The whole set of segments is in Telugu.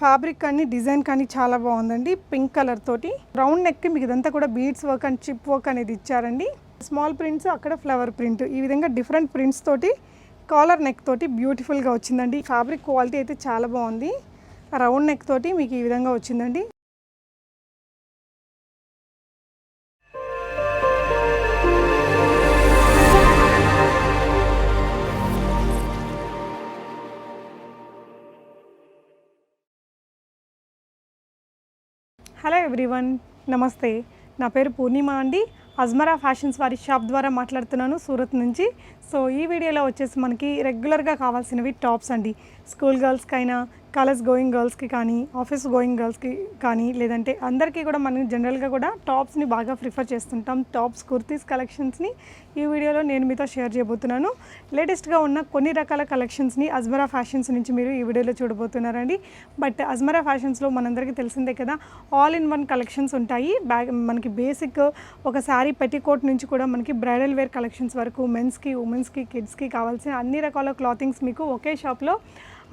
ఫ్యాబ్రిక్ కానీ డిజైన్ కానీ చాలా బాగుందండి. పింక్ కలర్ తోటి. రౌండ్ నెక్ మీకు ఇదంతా కూడా beads work and chip work అనేది ఇచ్చారండి. స్మాల్ ప్రింట్స్ అక్కడ ఫ్లవర్ ప్రింట్. ఈ విధంగా డిఫరెంట్ ప్రింట్స్ తోటి కాలర్ నెక్ తోటి బ్యూటిఫుల్గా వచ్చిందండి. ఫ్యాబ్రిక్ క్వాలిటీ అయితే చాలా బాగుంది. రౌండ్ నెక్ తోటి మీకు ఈ విధంగా వచ్చిందండి. హలో ఎవ్రీవన్ నమస్తే. నా పేరు పూర్ణిమ అండి. అజ్మరా ఫ్యాషన్స్ వారి షాప్ ద్వారా మాట్లాడుతున్నాను. సూరత్ నుంచి సో ఈ వీడియోలో వచ్చేసి మనకి రెగ్యులర్గా కావాల్సినవి టాప్స్ అండి. స్కూల్ గర్ల్స్కి అయినా కాలేజ్ గోయింగ్ గర్ల్స్కి కానీ ఆఫీస్ గోయింగ్ గర్ల్స్కి కానీ లేదంటే అందరికీ కూడా మనం జనరల్గా కూడా టాప్స్ని బాగా ప్రిఫర్ చేస్తుంటాం. టాప్స్ కుర్తీస్ కలెక్షన్స్ని ఈ వీడియోలో నేను మీతో షేర్ చేయబోతున్నాను. లేటెస్ట్గా ఉన్న కొన్ని రకాల కలెక్షన్స్ని అజ్మరా ఫ్యాషన్స్ నుంచి మీరు ఈ వీడియోలో చూడబోతున్నారండి. బట్ అజ్మరా ఫ్యాషన్స్లో మనందరికీ తెలిసిందే కదా ఆల్ ఇన్ వన్ కలెక్షన్స్ ఉంటాయి. బ్యాగ్ మనకి బేసిక్ ఒక శారీ పెట్టికోట్ నుంచి కూడా మనకి బ్రైడల్ వేర్ కలెక్షన్స్ వరకు మెన్స్కి ఉమెన్స్ ఉమెన్స్కి కిడ్స్కి కావాల్సిన అన్ని రకాల క్లాతింగ్స్ మీకు ఒకే షాప్లో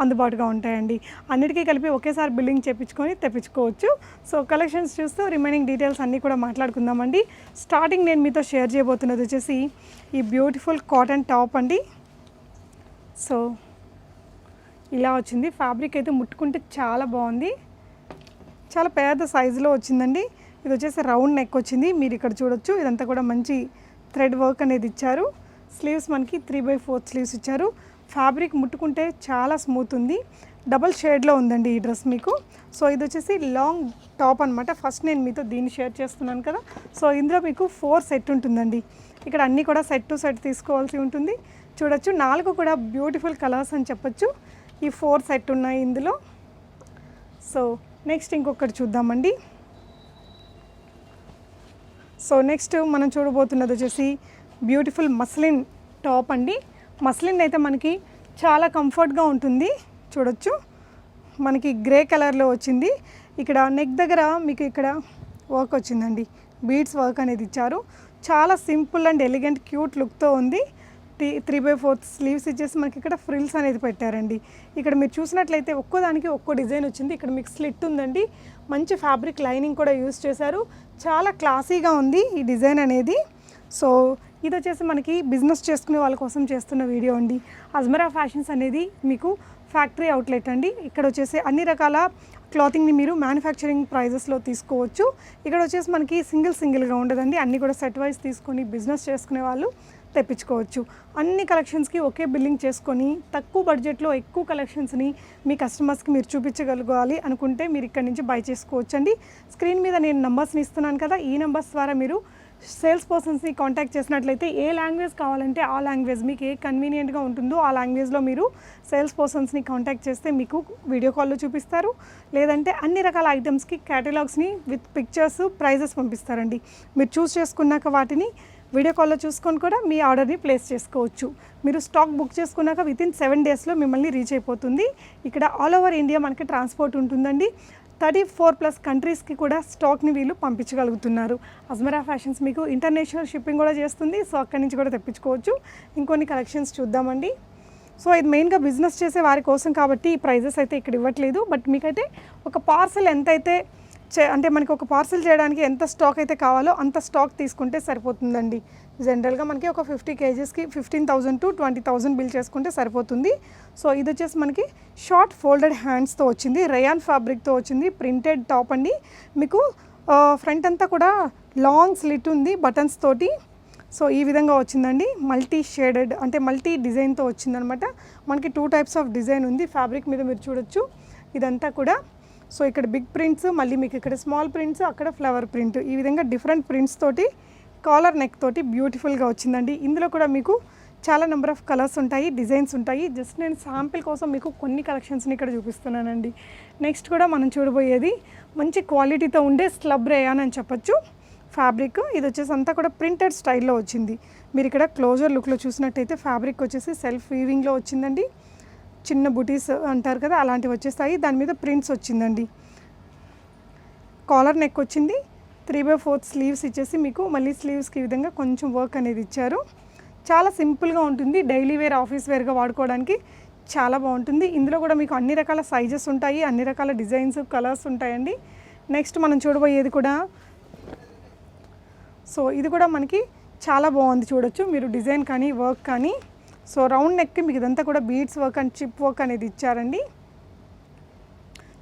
అందుబాటుగా ఉంటాయండి. అన్నిటికీ కలిపి ఒకేసారి బిల్లింగ్ చేపించుకొని తెప్పించుకోవచ్చు. సో కలెక్షన్స్ చూస్తూ రిమైనింగ్ డీటెయిల్స్ అన్నీ కూడా మాట్లాడుకుందామండి. స్టార్టింగ్ నేను మీతో షేర్ చేయబోతున్నది వచ్చేసి ఈ బ్యూటిఫుల్ కాటన్ టాప్ అండి. సో ఇలా వచ్చింది. ఫ్యాబ్రిక్ అయితే ముట్టుకుంటే చాలా బాగుంది. చాలా పెద్ద సైజులో వచ్చిందండి. ఇది వచ్చేసి రౌండ్ నెక్ వచ్చింది. మీరు ఇక్కడ చూడొచ్చు. ఇదంతా కూడా మంచి థ్రెడ్ వర్క్ అనేది ఇచ్చారు. స్లీవ్స్ మనకి త్రీ బై ఫోర్త్ స్లీవ్స్ ఇచ్చారు. ఫ్యాబ్రిక్ ముట్టుకుంటే చాలా స్మూత్ ఉంది. డబల్ షేడ్లో ఉందండి ఈ డ్రెస్ మీకు. సో ఇది వచ్చేసి లాంగ్ టాప్ అనమాట ఫస్ట్ నేను మీతో దీన్ని షేర్ చేస్తున్నాను కదా. సో ఇందులో మీకు ఫోర్ సెట్ ఉంటుందండి. ఇక్కడ అన్నీ కూడా సెట్ టు సెట్ తీసుకోవాల్సి ఉంటుంది. చూడొచ్చు. నాలుగు కూడా బ్యూటిఫుల్ కలర్స్ అని చెప్పొచ్చు. ఈ ఫోర్ సెట్ ఉన్నాయి ఇందులో. సో నెక్స్ట్ ఇంకొకటి చూద్దామండి. సో నెక్స్ట్ మనం చూడబోతున్నది వచ్చేసి బ్యూటిఫుల్ మస్లిన్ టాప్ అండి. మస్లిన్ అయితే మనకి చాలా కంఫర్ట్గా ఉంటుంది. చూడొచ్చు. మనకి గ్రే కలర్లో వచ్చింది. ఇక్కడ నెక్ దగ్గర మీకు ఇక్కడ వర్క్ వచ్చిందండి. బీడ్స్ వర్క్ అనేది ఇచ్చారు. చాలా సింపుల్ అండ్ ఎలిగెంట్ క్యూట్ లుక్తో ఉంది. Three three by fourth sleeves ఇచ్చేసి మనకి ఇక్కడ ఫ్రిల్స్ అనేది పెట్టారండి. ఇక్కడ మీరు చూసినట్లయితే ఒక్కో దానికి ఒక్కో డిజైన్ వచ్చింది. ఇక్కడ మీకు స్లిట్ ఉందండి. మంచి ఫ్యాబ్రిక్ లైనింగ్ కూడా యూస్ చేశారు. చాలా క్లాసీగా ఉంది ఈ డిజైన్ అనేది. సో ఇది వచ్చేసి మనకి బిజినెస్ చేసుకునే వాళ్ళ కోసం చేస్తున్న వీడియో అండి. అజ్మరా ఫ్యాషన్స్ అనేది మీకు ఫ్యాక్టరీ అవుట్లెట్ అండి. ఇక్కడ వచ్చేసి అన్ని రకాల క్లాతింగ్ని మీరు మ్యానుఫ్యాక్చరింగ్ ప్రైజెస్లో తీసుకోవచ్చు. ఇక్కడ వచ్చేసి మనకి సింగిల్ సింగిల్గా ఉండదండి. అన్నీ కూడా సెట్ వైజ్ తీసుకొని బిజినెస్ చేసుకునే వాళ్ళు తెప్పించుకోవచ్చు. అన్ని కలెక్షన్స్కి ఒకే బిల్లింగ్ చేసుకొని తక్కువ బడ్జెట్లో ఎక్కువ కలెక్షన్స్ని మీ కస్టమర్స్కి మీరు చూపించగలగాలి అనుకుంటే మీరు ఇక్కడ నుంచి బై చేసుకోవచ్చు అండి స్క్రీన్ మీద నేను నంబర్స్ని ఇస్తున్నాను కదా ఈ నెంబర్స్ ద్వారా మీరు సేల్స్ పర్సన్స్ని కాంటాక్ట్ చేసినట్లయితే ఏ లాంగ్వేజ్ కావాలంటే ఆ లాంగ్వేజ్ మీకు ఏ కన్వీనియంట్గా ఉంటుందో ఆ లాంగ్వేజ్లో మీరు సేల్స్ పర్సన్స్ని కాంటాక్ట్ చేస్తే మీకు వీడియో కాల్లో చూపిస్తారు. లేదంటే అన్ని రకాల ఐటమ్స్కి క్యాటలాగ్స్ని విత్ పిక్చర్స్ ప్రైజెస్ పంపిస్తారండి. మీరు చూస్ చేసుకున్నాక వాటిని వీడియో కాల్లో చూసుకొని కూడా మీ ఆర్డర్ని ప్లేస్ చేసుకోవచ్చు. మీరు స్టాక్ బుక్ చేసుకున్నాక వితిన్ సెవెన్ డేస్లో మిమ్మల్ని రీచ్ అయిపోతుంది. ఇక్కడ ఆల్ ఓవర్ ఇండియా మనకి ట్రాన్స్పోర్ట్ ఉంటుందండి. థర్టీ ఫోర్ ప్లస్ కంట్రీస్కి కూడా స్టాక్ని వీళ్ళు పంపించగలుగుతున్నారు. అజ్మరా ఫ్యాషన్స్ మీకు ఇంటర్నేషనల్ షిప్పింగ్ కూడా చేస్తుంది. సో అక్కడి నుంచి కూడా తెప్పించుకోవచ్చు. ఇంకొన్ని కలెక్షన్స్ చూద్దామండి. సో ఇది మెయిన్గా బిజినెస్ చేసే వారి కోసం కాబట్టి ఈ ప్రైజెస్ అయితే ఇక్కడ ఇవ్వట్లేదు. బట్ మీకైతే ఒక పార్సల్ ఎంతైతే అంటే మనకి ఒక పార్సల్ చేయడానికి ఎంత స్టాక్ అయితే కావాలో అంత స్టాక్ తీసుకుంటే సరిపోతుందండి. జనరల్గా మనకి ఒక fifty కేజెస్కి fifteen thousand to twenty thousand bill చేసుకుంటే సరిపోతుంది. సో ఇది వచ్చేసి మనకి షార్ట్ ఫోల్డెడ్ హ్యాండ్స్తో వచ్చింది. రయాన్ ఫ్యాబ్రిక్తో వచ్చింది. ప్రింటెడ్ టాప్ అండి. మీకు ఫ్రంట్ అంతా కూడా లాంగ్ స్లిట్ ఉంది బటన్స్ తోటి. సో ఈ విధంగా వచ్చిందండి. మల్టీ షేడెడ్ అంటే మల్టీ డిజైన్తో వచ్చిందనమాట. మనకి టూ టైప్స్ ఆఫ్ డిజైన్ ఉంది. ఫ్యాబ్రిక్ మీద మీరు చూడొచ్చు. ఇదంతా కూడా సో ఇక్కడ బిగ్ ప్రింట్స్ మళ్ళీ మీకు ఇక్కడ స్మాల్ ప్రింట్స్ అక్కడ ఫ్లవర్ ప్రింట్ ఈ విధంగా డిఫరెంట్ ప్రింట్స్ తోటి కాలర్ నెక్ తోటి బ్యూటిఫుల్గా వచ్చిందండి. ఇందులో కూడా మీకు చాలా నెంబర్ ఆఫ్ కలర్స్ ఉంటాయి డిజైన్స్ ఉంటాయి. జస్ట్ నేను శాంపిల్ కోసం మీకు కొన్ని కలెక్షన్స్ని ఇక్కడ చూపిస్తున్నానండి. నెక్స్ట్ కూడా మనం చూడబోయేది మంచి క్వాలిటీతో ఉండే స్లబ్ రేయాన్ అని చెప్పొచ్చు. ఫ్యాబ్రిక్ ఇది వచ్చేసి అంతా కూడా ప్రింటెడ్ స్టైల్లో వచ్చింది. మీరు ఇక్కడ క్లోజర్ లుక్లో చూసినట్టయితే ఫ్యాబ్రిక్ వచ్చేసి సెల్ఫ్ వీవింగ్లో వచ్చిందండి. చిన్న బుటీస్ అంటారు కదా అలాంటివి వచ్చేస్తాయి. దాని మీద ప్రింట్స్ వచ్చిందండి. కాలర్ నెక్ వచ్చింది. త్రీ బై ఫోర్త్ స్లీవ్స్ ఇచ్చేసి మీకు మళ్ళీ స్లీవ్స్కి ఈ విధంగా కొంచెం వర్క్ అనేది ఇచ్చారు. చాలా సింపుల్గా ఉంటుంది. డైలీ వేర్ ఆఫీస్ వేర్గా వాడుకోవడానికి చాలా బాగుంటుంది. ఇందులో కూడా మీకు అన్ని రకాల సైజెస్ ఉంటాయి అన్ని రకాల డిజైన్స్ కలర్స్ ఉంటాయండి. నెక్స్ట్ మనం చూడబోయేది కూడా సో ఇది కూడా మనకి చాలా బాగుంది చూడొచ్చు. మీరు డిజైన్ కానీ వర్క్ కానీ సో రౌండ్ నెక్కి మీకు ఇదంతా కూడా beads work and chip work అనేది ఇచ్చారండి.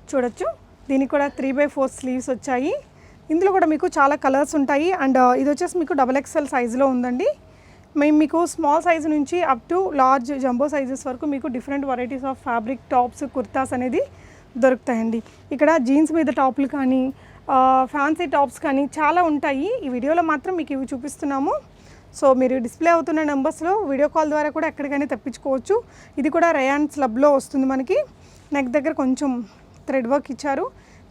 చూడొచ్చు. దీనికి కూడా త్రీ బై ఫోర్ స్లీవ్స్ వచ్చాయి. ఇందులో కూడా మీకు చాలా కలర్స్ ఉంటాయి. అండ్ uh, ఇది వచ్చేసి మీకు డబల్ ఎక్స్ఎల్ సైజులో ఉందండి. మేము మీకు స్మాల్ సైజ్ నుంచి up to large jumbo sizes వరకు మీకు different varieties of fabric tops kurtas అనేది దొరుకుతాయండి. ఇక్కడ జీన్స్ మీద టాప్లు కానీ uh, ఫ్యాన్సీ టాప్స్ కానీ చాలా ఉంటాయి. ఈ వీడియోలో మాత్రం మీకు ఇవి చూపిస్తున్నాము. సో మీరు డిస్ప్లే అవుతున్న నెంబర్స్లో వీడియో కాల్ ద్వారా కూడా ఎక్కడికైనా తెప్పించుకోవచ్చు. ఇది కూడా రయాన్ స్లబ్లో వస్తుంది మనకి. నెక్ దగ్గర కొంచెం థ్రెడ్ వర్క్ ఇచ్చారు.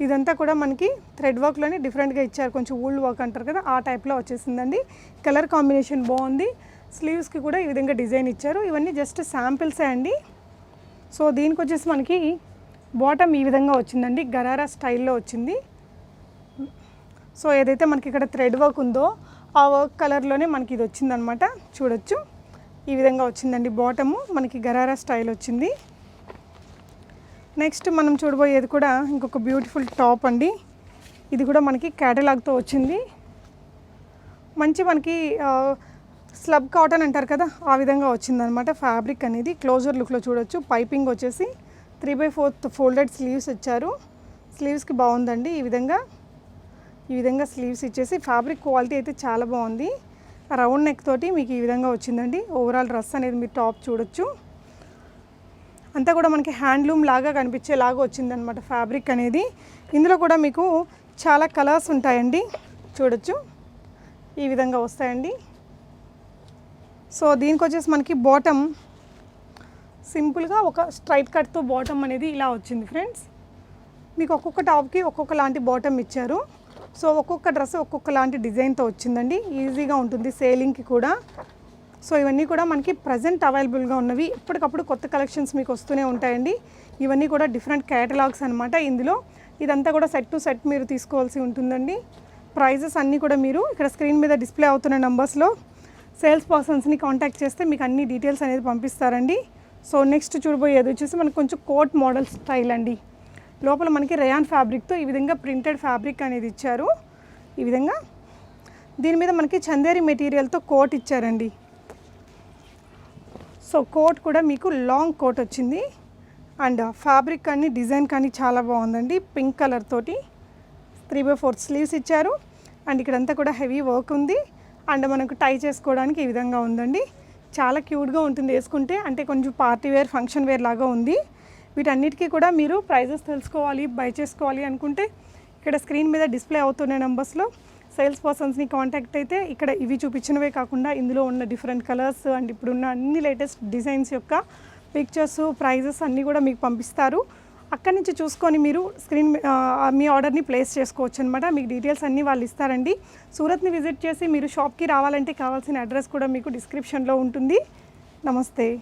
ఇదంతా కూడా మనకి థ్రెడ్ వర్క్లోనే డిఫరెంట్గా ఇచ్చారు. కొంచెం ఓల్డ్ వర్క్ అంటారు కదా ఆ టైప్లో వచ్చేసిందండి. కలర్ కాంబినేషన్ బాగుంది. స్లీవ్స్కి కూడా ఈ విధంగా డిజైన్ ఇచ్చారు. ఇవన్నీ జస్ట్ శాంపిల్సే అండి. సో దీనికి వచ్చేసి మనకి బాటమ్ ఈ విధంగా వచ్చిందండి. గరారా స్టైల్లో వచ్చింది. సో ఏదైతే మనకి ఇక్కడ థ్రెడ్ వర్క్ ఉందో ఆ వర్క్ కలర్లోనే మనకి ఇది వచ్చిందనమాట చూడొచ్చు. ఈ విధంగా వచ్చిందండి బాటము. మనకి గరారా స్టైల్ వచ్చింది. నెక్స్ట్ మనం చూడబోయేది కూడా ఇంకొక బ్యూటిఫుల్ టాప్ అండి. ఇది కూడా మనకి క్యాటలాగ్తో వచ్చింది. మంచి మనకి స్లబ్ కాటన్ అంటారు కదా ఆ విధంగా వచ్చిందనమాట ఫ్యాబ్రిక్ అనేది. క్లోజర్ లుక్లో చూడొచ్చు. పైపింగ్ వచ్చేసి three by fourth folded sleeves ఇచ్చారు. స్లీవ్స్కి బాగుందండి ఈ విధంగా. ఈ విధంగా స్లీవ్స్ ఇచ్చేసి ఫ్యాబ్రిక్ క్వాలిటీ అయితే చాలా బాగుంది. రౌండ్ నెక్ తోటి మీకు ఈ విధంగా వచ్చిందండి. ఓవరాల్ డ్రెస్ అనేది మీరు టాప్ చూడొచ్చు. అంతా కూడా మనకి హ్యాండ్లూమ్ లాగా కనిపించేలాగా వచ్చిందనమాట ఫ్యాబ్రిక్ అనేది. ఇందులో కూడా మీకు చాలా కలర్స్ ఉంటాయండి. చూడొచ్చు. ఈ విధంగా వస్తాయండి. సో దీనికి వచ్చేసి మనకి బాటమ్ సింపుల్గా ఒక స్ట్రైట్ కట్తో బాటమ్ అనేది ఇలా వచ్చింది ఫ్రెండ్స్ మీకు ఒక్కొక్క టాప్కి ఒక్కొక్క లాంటి బాటమ్ ఇచ్చారు. సో ఒక్కొక్క డ్రెస్ ఒక్కొక్క లాంటి డిజైన్తో వచ్చిందండి. ఈజీగా ఉంటుంది సేలింగ్కి కూడా. సో ఇవన్నీ కూడా మనకి ప్రజెంట్ అవైలబుల్గా ఉన్నవి. ఎప్పటికప్పుడు కొత్త కలెక్షన్స్ మీకు వస్తూనే ఉంటాయండి. ఇవన్నీ కూడా డిఫరెంట్ క్యాటలాగ్స్ అనమాట ఇందులో. ఇదంతా కూడా సెట్ టు సెట్ మీరు తీసుకోవాల్సి ఉంటుందండి. ప్రైజెస్ అన్నీ కూడా మీరు ఇక్కడ స్క్రీన్ మీద డిస్ప్లే అవుతున్న నంబర్స్లో సేల్స్ పర్సన్స్ని కాంటాక్ట్ చేస్తే మీకు అన్ని డీటెయిల్స్ అనేది పంపిస్తారండి. సో నెక్స్ట్ చూడబోయేది వచ్చేసి మనకు కొంచెం కోట్ మోడల్ స్టైల్ అండి. లోపల మనకి రయాన్ ఫ్యాబ్రిక్తో ఈ విధంగా ప్రింటెడ్ ఫ్యాబ్రిక్ అనేది ఇచ్చారు. ఈ విధంగా దీని మీద మనకి చందేరి మెటీరియల్తో కోట్ ఇచ్చారండి. సో కోట్ కూడా మీకు లాంగ్ కోట్ వచ్చింది. అండ్ ఫ్యాబ్రిక్ కానీ డిజైన్ కానీ చాలా బాగుందండి. పింక్ కలర్ తోటి త్రీ బై ఫోర్ స్లీవ్స్ ఇచ్చారు. అండ్ ఇక్కడంతా కూడా హెవీ వర్క్ ఉంది. అండ్ మనకు టై చేసుకోవడానికి ఈ విధంగా ఉందండి. చాలా క్యూట్గా ఉంటుంది వేసుకుంటే. అంటే కొంచెం పార్టీ వేర్ ఫంక్షన్ వేర్ లాగా ఉంది. వీటన్నిటికీ కూడా మీరు ప్రైజెస్ తెలుసుకోవాలి బై చేసుకోవాలి అనుకుంటే ఇక్కడ స్క్రీన్ మీద డిస్ప్లే అవుతున్న నెంబర్స్లో సేల్స్ పర్సన్స్ని కాంటాక్ట్ అయితే ఇక్కడ ఇవి చూపించినవే కాకుండా ఇందులో ఉన్న డిఫరెంట్ కలర్స్ అండ్ ఇప్పుడున్న అన్ని లేటెస్ట్ డిజైన్స్ యొక్క పిక్చర్స్ ప్రైజెస్ అన్నీ కూడా మీకు పంపిస్తారు. అక్కడి నుంచి చూసుకొని మీరు స్క్రీన్ మీ- ఆర్డర్ని ప్లేస్ చేసుకోవచ్చు అనమాట మీకు డీటెయిల్స్ అన్నీ వాళ్ళు ఇస్తారండి. సూరత్ని విజిట్ చేసి మీరు షాప్కి రావాలంటే కావాల్సిన అడ్రస్ కూడా మీకు డిస్క్రిప్షన్లో ఉంటుంది. నమస్తే.